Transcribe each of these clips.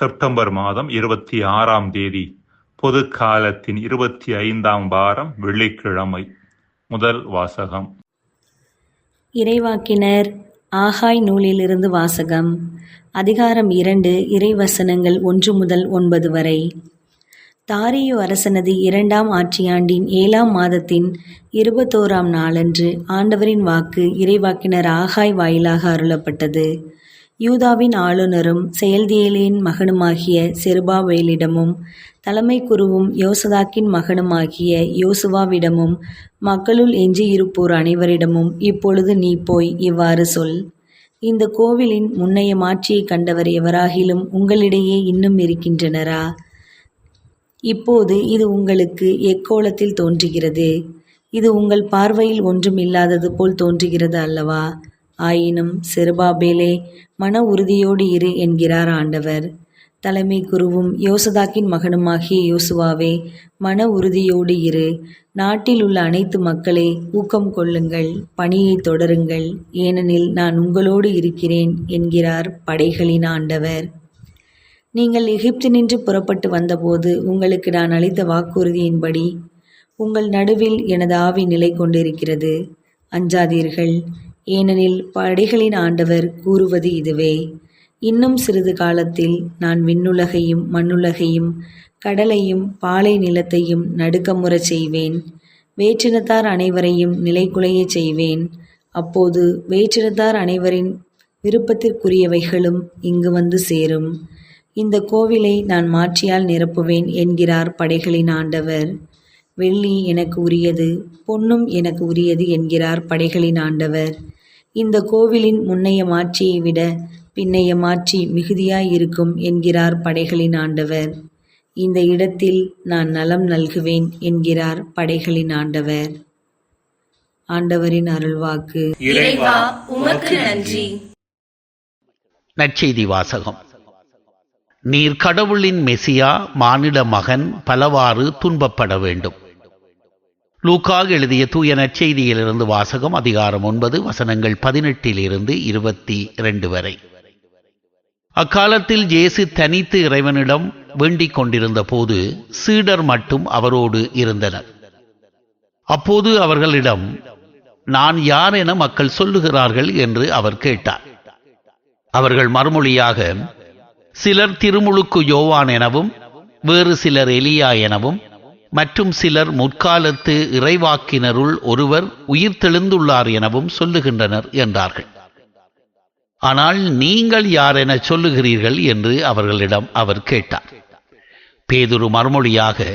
September மாதம் இருபத்தி ஆறாம் தேதி பொது காலத்தின் இருபத்தி ஐந்தாம் வாரம் வெள்ளிக்கிழமை முதல் வாசகம். இறைவாக்கினர் ஆகாய் நூலிலிருந்து வாசகம் அதிகாரம் இரண்டு இறைவசனங்கள் ஒன்று முதல் ஒன்பது வரை. தாரியு அரசனது இரண்டாம் ஆட்சியாண்டின் ஏழாம் மாதத்தின் இருபத்தோராம் நாளன்று ஆண்டவரின் வாக்கு இறைவாக்கினர் ஆகாய் வாயிலாக அருளப்பட்டது. யூதாவின் ஆளுநரும் செயல்தியலின் மகனுமாகிய செருபாவேலிடமும் தலைமை குருவும் யோசதாக்கின் மகனுமாகிய யோசுவாவிடமும் மக்களுள் எஞ்சியிருப்போர் அனைவரிடமும் இப்பொழுது நீ போய் இவ்வாறு சொல். இந்த கோவிலின் முன்னைய மாட்சியை கண்டவர் எவராகிலும் உங்களிடையே இன்னும் இருக்கின்றனரா? இப்போது இது உங்களுக்கு எக்கோலத்தில் தோன்றுகிறது. இது உங்கள் பார்வையில் ஒன்றும் இல்லாதது போல் தோன்றுகிறது அல்லவா? ஆயினும் செருபாபேலே மன உறுதியோடு இரு என்கிறார் ஆண்டவர். தலைமை குருவும் யோசதாக்கின் மகனுமாகிய யோசுவாவே மன உறுதியோடு இரு. நாட்டில் உள்ள அனைத்து மக்களே ஊக்கம் கொள்ளுங்கள் பணியை தொடருங்கள். ஏனெனில் நான் உங்களோடு இருக்கிறேன் என்கிறார் படைகளின் ஆண்டவர். நீங்கள் எகிப்தினின்று புறப்பட்டு வந்தபோது உங்களுக்கு நான் அளித்த வாக்குறுதியின்படி உங்கள் நடுவில் எனது ஆவி நிலை கொண்டிருக்கிறது அஞ்சாதீர்கள். ஏனெனில் படைகளின் ஆண்டவர் கூறுவது இதுவே. இன்னும் சிறிது காலத்தில் நான் விண்ணுலகையும் மண்ணுலகையும் கடலையும் பாலை நிலத்தையும் நடுக்கமுறச் செய்வேன். வேற்றினத்தார் அனைவரையும் நிலைகுலையச் செய்வேன். அப்போது வேற்றினத்தார் அனைவரின் விருப்பத்திற்குரியவைகளும் இங்கு வந்து சேரும். இந்த கோவிலை நான் மாற்றியால் நிரப்புவேன் என்கிறார் படைகளின் ஆண்டவர். வெள்ளி எனக்கு உரியது பொன்னும் எனக்கு உரியது என்கிறார் படைகளின் ஆண்டவர். இந்த கோவிலின் முன்னைய மாட்சியை விட பின்னைய மாட்சி மிகுதியாயிருக்கும் என்கிறார் படைகளின் ஆண்டவர். இந்த இடத்தில் நான் நலம் நல்குவேன் என்கிறார் படைகளின் ஆண்டவர். ஆண்டவரின் அருள்வாக்கு. இறைவா உமக்கு நன்றி. நற்செய்தி வாசகம். நீர் கடவுளின் மெசியா மானிட மகன் பலவாறு துன்பப்பட வேண்டும். லூக்கா எழுதிய தூய நற்செய்தியிலிருந்து வாசகம் அதிகாரம் ஒன்பது வசனங்கள் பதினெட்டிலிருந்து இருபத்தி இரண்டு வரை. அக்காலத்தில் ஜேசு தனித்து இறைவனிடம் வேண்டிக் கொண்டிருந்த போது சீடர் மட்டும் அவரோடு இருந்தனர். அப்போது அவர்களிடம் நான் யார் என மக்கள் சொல்லுகிறார்கள்? என்று அவர் கேட்டார். அவர்கள் மறுமொழியாக சிலர் திருமுழுக்கு யோவான் எனவும் வேறு சிலர் எலியா எனவும் மற்றும் சிலர் முற்காலத்து இறைவாக்கினருள் ஒருவர் உயிர்த்தெழுந்துள்ளார் எனவும் சொல்லுகின்றனர் என்றார்கள். ஆனால் நீங்கள் யார் என சொல்லுகிறீர்கள் என்று அவர்களிடம் அவர் கேட்டார். பேதுரு மறுமொழியாக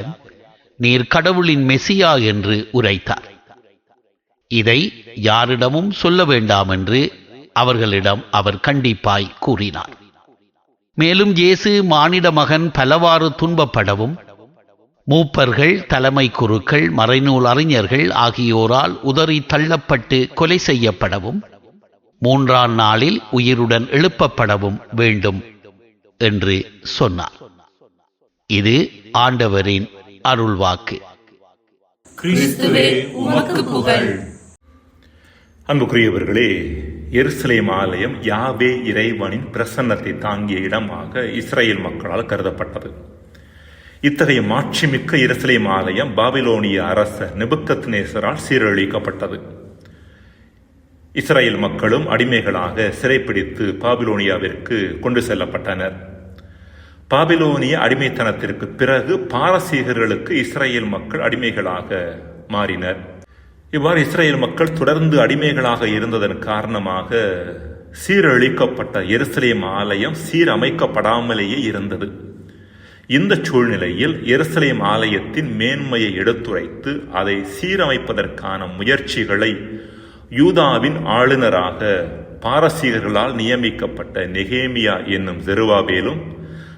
நீர் கடவுளின் மெசியா என்று உரைத்தார். இதை யாரிடமும் சொல்ல வேண்டாம் என்று அவர்களிடம் அவர் கண்டிப்பாய் கூறினார். மேலும் இயேசு மானிட மகன் பலவாறு துன்பப்படவும் மூப்பர்கள் தலைமை குருக்கள் மறைநூல் அறிஞர்கள் ஆகியோரால் உதறி தள்ளப்பட்டு கொலை செய்யப்படவும் மூன்றாம் நாளில் உயிருடன் எழுப்பப்படவும் வேண்டும் என்று சொன்னார். இது ஆண்டவரின் அருள்வாக்கு. அன்புக்குரியவர்களே எருசலேம் ஆலயம் யாவே இறைவனின் பிரசன்னத்தை தாங்கிய இடமாக இஸ்ரேல் மக்களால் கருதப்பட்டது. இத்தகைய மாட்சிமிக்க எருசலேம் ஆலயம் பாபிலோனிய அரசர் நெபுக்கத் நேசரால் சீரழிக்கப்பட்டது. இஸ்ரேல் மக்களும் அடிமைகளாக சிறைப்பிடித்து பாபிலோனியாவிற்கு கொண்டு செல்லப்பட்டனர். பாபிலோனிய அடிமைத்தனத்திற்கு பிறகு பாரசீகர்களுக்கு இஸ்ரேல் மக்கள் அடிமைகளாக மாறினர். இவ்வாறு இஸ்ரேல் மக்கள் தொடர்ந்து அடிமைகளாக இருந்ததன் காரணமாக சீரழிக்கப்பட்ட எருசலேம் ஆலயம் சீரமைக்கப்படாமலேயே இருந்தது. இந்த சூழ்நிலையில் எருசலேம் ஆலயத்தின் மேன்மையை எடுத்துரைத்து அதை சீரமைப்பதற்கான முயற்சிகளை யூதாவின் ஆளுநராக பாரசீகர்களால் நியமிக்கப்பட்ட நெகேமியா என்னும் ஜெருவாபேலும்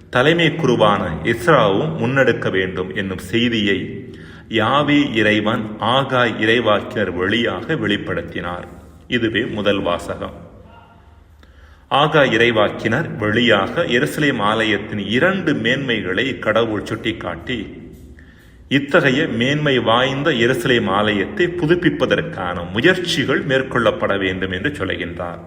தலைமை குருவான இஸ்ராவும் முன்னெடுக்க வேண்டும் என்னும் செய்தியை யாவே இறைவன் ஆகாய் இறைவாக்கினர் வழியாக வெளிப்படுத்தினார். இதுவே முதல் வாசகம். ஆகா இறைவாக்கினர் வழியாக எருசலேம் ஆலயத்தின் இரண்டு மேன்மைகளை கடவுள் சுட்டிக்காட்டி இத்தகைய மேன்மை வாய்ந்த எருசலேம் ஆலயத்தை புதுப்பிப்பதற்கான முயற்சிகள் மேற்கொள்ளப்பட வேண்டும் என்று சொல்கின்றார்.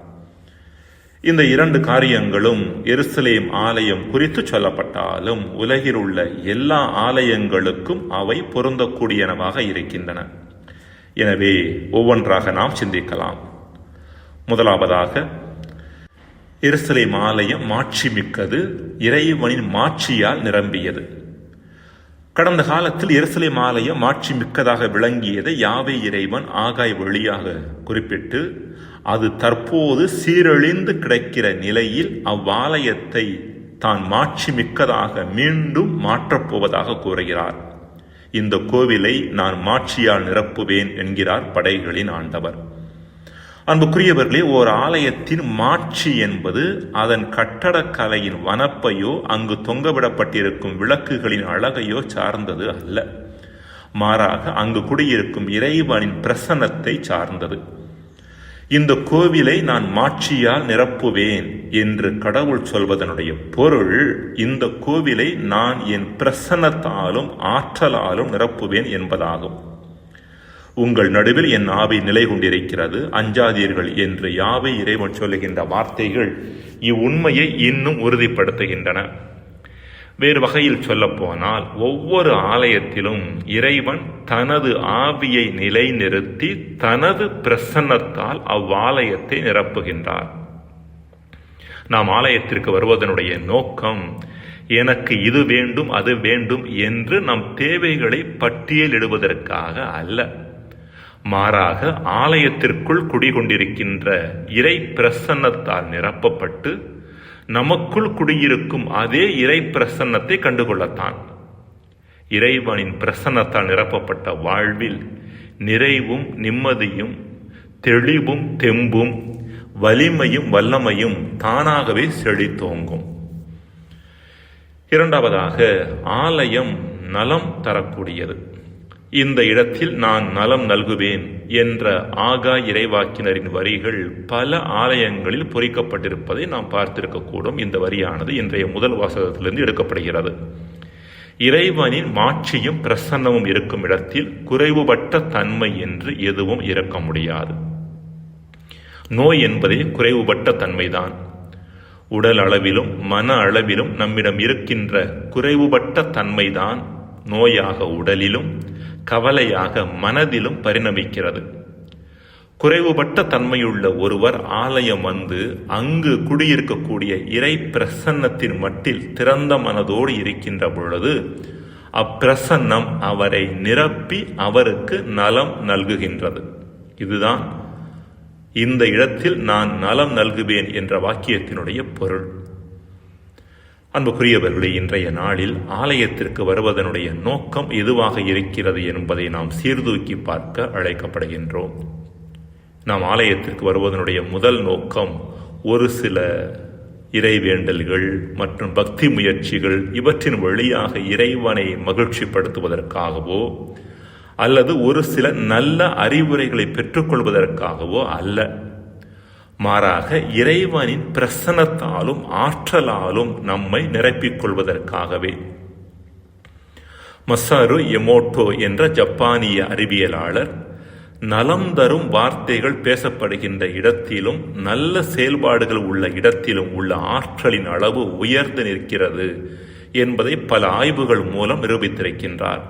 இந்த இரண்டு காரியங்களும் எருசலேம் ஆலயம் குறித்து சொல்லப்பட்டாலும் உலகில் உள்ள எல்லா ஆலயங்களுக்கும் அவை பொருந்தக்கூடியனவாக இருக்கின்றன. எனவே ஒவ்வொன்றாக நாம் சிந்திக்கலாம். முதலாவதாக எருசலேம் ஆலயம் மாட்சி மிக்கது இறைவனின் மாட்சியால் நிரம்பியது. கடந்த காலத்தில் எருசலேம் ஆலயம் மாட்சி மிக்கதாக விளங்கியதை யாவை இறைவன் ஆகாய் வழியாக குறிப்பிட்டு அது தற்போது சீரழிந்து கிடக்கிற நிலையில் அவ்வாலயத்தை தான் மாட்சி மிக்கதாக மீண்டும் மாற்றப்போவதாக கூறுகிறார். இந்த கோவிலை நான் மாட்சியால் நிரப்புவேன் என்கிறார் படைகளின் ஆண்டவர். அன்புக்குரியவர்களே ஓர் ஆலயத்தின் மாட்சி என்பது அதன் கட்டடக்கலையின் வனப்பையோ அங்கு தொங்கவிடப்பட்டிருக்கும் விளக்குகளின் அழகையோ சார்ந்தது அல்ல. மாறாக அங்கு குடியிருக்கும் இறைவனின் பிரசன்னத்தை சார்ந்தது. இந்த கோவிலை நான் மாட்சியால் நிரப்புவேன் என்று கடவுள் சொல்வதனுடைய பொருள் இந்த கோவிலை நான் என் பிரசன்னத்தாலும் ஆற்றலாலும் நிரப்புவேன் என்பதாகும். உங்கள் நடுவில் என் ஆவி நிலை கொண்டிருக்கிறது அஞ்சாதீர்கள் என்று யாவை இறைவன் சொல்லுகின்ற வார்த்தைகள் இவ்வுண்மையை இன்னும் உறுதிப்படுத்துகின்றன. வேறு வகையில் சொல்லப்போனால் ஒவ்வொரு ஆலயத்திலும் இறைவன் தனது ஆவியை நிலைநிறுத்தி தனது பிரசன்னத்தால் அவ்வாலயத்தை நிரப்புகின்றார். நாம் ஆலயத்திற்கு வருவதனுடைய நோக்கம் எனக்கு இது வேண்டும் அது வேண்டும் என்று நம் தேவைகளை பட்டியலிடுவதற்காக அல்ல. மாறாக ஆலயத்திற்குள் குடிகொண்டிருக்கின்ற இறை பிரசன்னத்தால் நிரப்பப்பட்டு நமக்குள் குடியிருக்கும் அதே இறை பிரசன்னத்தை கண்டுகொள்ளத்தான். இறைவனின் பிரசன்னத்தால் நிரப்பப்பட்ட வாழ்வில் நிறைவும் நிம்மதியும் தெளிவும் தெம்பும் வலிமையும் வல்லமையும் தானாகவே செழித்தோங்கும். இரண்டாவதாக ஆலயம் நலம் தரக்கூடியது. இந்த இடத்தில் நான் நலம் நல்குவேன் என்ற ஆகா இறைவாக்கினரின் வரிகள் பல ஆலயங்களில் பொறிக்கப்பட்டிருப்பதை நாம் பார்த்திருக்கக்கூடும் இந்த வரியானது இன்றைய முதல் வாசகத்திலிருந்து எடுக்கப்படுகிறது. இறைவனின் மாட்சியும் பிரசன்னமும் இருக்கும் இடத்தில் குறைவுபட்ட தன்மை என்று எதுவும் இருக்க முடியாது. நோய் என்பதே குறைவுபட்ட தன்மைதான். உடல் அளவிலும் மன அளவிலும் நம்மிடம் இருக்கின்ற குறைவுபட்ட தன்மைதான். நோயாக உடலிலும் கவலையாக மனதிலும் பரிணமிக்கிறது. குறைவுபட்ட தன்மையுள்ள ஒருவர் ஆலயம் வந்து அங்கு குடியிருக்கக்கூடிய இறை பிரசன்னத்தின் மட்டில் திறந்த மனதோடு இருக்கின்ற பொழுது அப்பிரசன்னம் அவரை நிரப்பி அவருக்கு நலம் நல்குகின்றது. இதுதான் இந்த இடத்தில் நான் நலம் நல்குவேன் என்ற வாக்கியத்தினுடைய பொருள். அன்புக்குரியவர்களே இன்றைய நாளில் ஆலயத்திற்கு வருவதனுடைய நோக்கம் எதுவாக இருக்கிறது என்பதை நாம் சீர்தூக்கி பார்க்க அழைக்கப்படுகின்றோம். நாம் ஆலயத்திற்கு வருவதனுடைய முதல் நோக்கம் ஒரு சில இறைவேண்டல்கள் மற்றும் பக்தி முயற்சிகள் இவற்றின் வழியாக இறைவனை மகிழ்ச்சிப்படுத்துவதற்காகவோ அல்லது ஒரு சில நல்ல அறிவுரைகளை பெற்றுக்கொள்வதற்காகவோ அல்ல. மாறாக இறைவனின் பிரசனத்தாலும் ஆற்றலாலும் நம்மை நிரப்பிக் கொள்வதற்காகவே மசாரு எமோட்டோ என்ற ஜப்பானிய அறிவியலாளர் நலம் தரும் வார்த்தைகள் பேசப்படுகின்ற இடத்திலும் நல்ல செயல்பாடுகள் உள்ள இடத்திலும் உள்ள ஆற்றலின் அளவு உயர்ந்து நிற்கிறது என்பதை பல ஆய்வுகள் மூலம் நிரூபித்திருக்கின்றார்.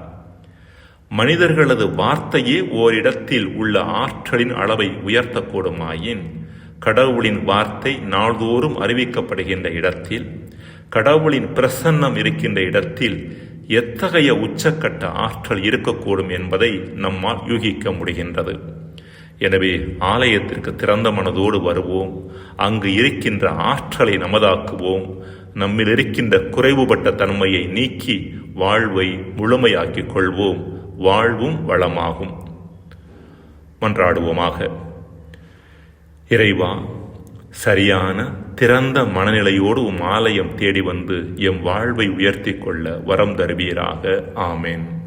மனிதர்களது வார்த்தையே ஓரிடத்தில் உள்ள ஆற்றலின் அளவை உயர்த்தக்கூடுமாயின் கடவுளின் வார்த்தை நாள்தோறும் அறிவிக்கப்படுகின்ற இடத்தில் கடவுளின் பிரசன்னம் இருக்கின்ற இடத்தில் எத்தகைய உச்சக்கட்ட ஆற்றல் இருக்கக்கூடும் என்பதை நம்மால் யூகிக்க முடிகின்றது. எனவே ஆலயத்திற்கு திறந்த மனதோடு வருவோம். அங்கு இருக்கின்ற ஆற்றலை நமதாக்குவோம். நம்மில் இருக்கின்ற குறைவுபட்ட தன்மையை நீக்கி வாழ்வை முழுமையாக்கிக் கொள்வோம். வாழ்வும் வளமாகும். மன்றாடுவோமாக. இறைவா சரியான திறந்த மனநிலையோடு உம் ஆலயம் தேடி வந்து எம் வாழ்வை உயர்த்தி கொள்ள வரம் தருவீராக. ஆமேன்.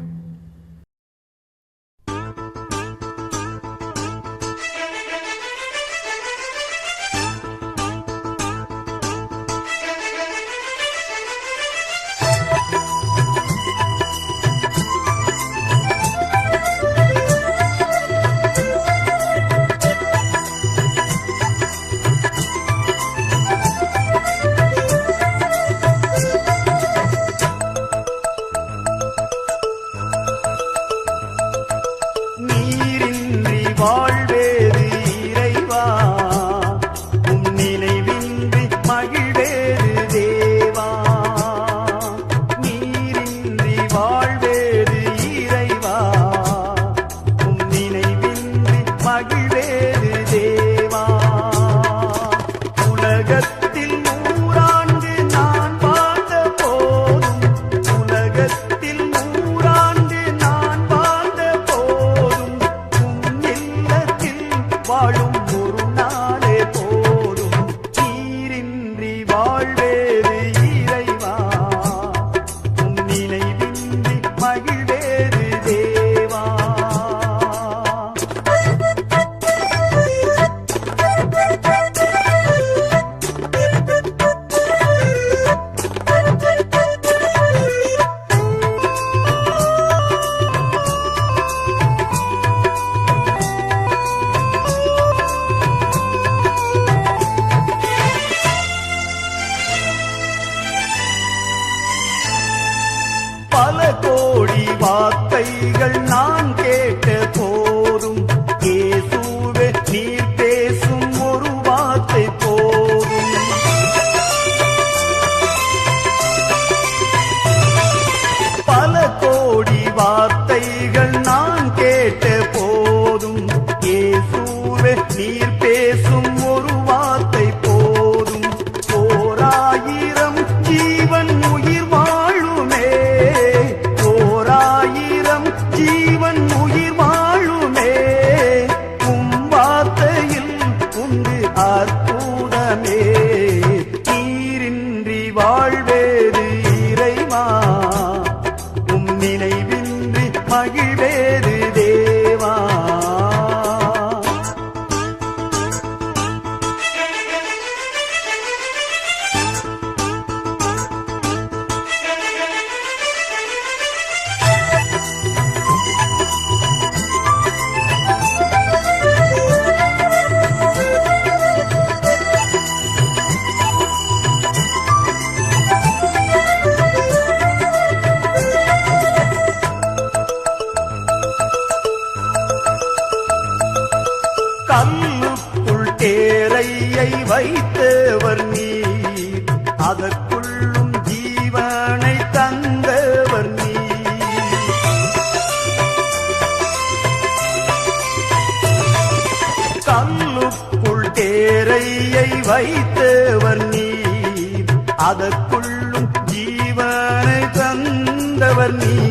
தந்தவர் நீர். அதற்குள்ளும் ஜீவனை தந்தவர் நீர். கல்லுக்குள் தேரையை வைத்தவர் நீர். அதற்குள்ளும் ஜீவனை தந்தவர் நீர்.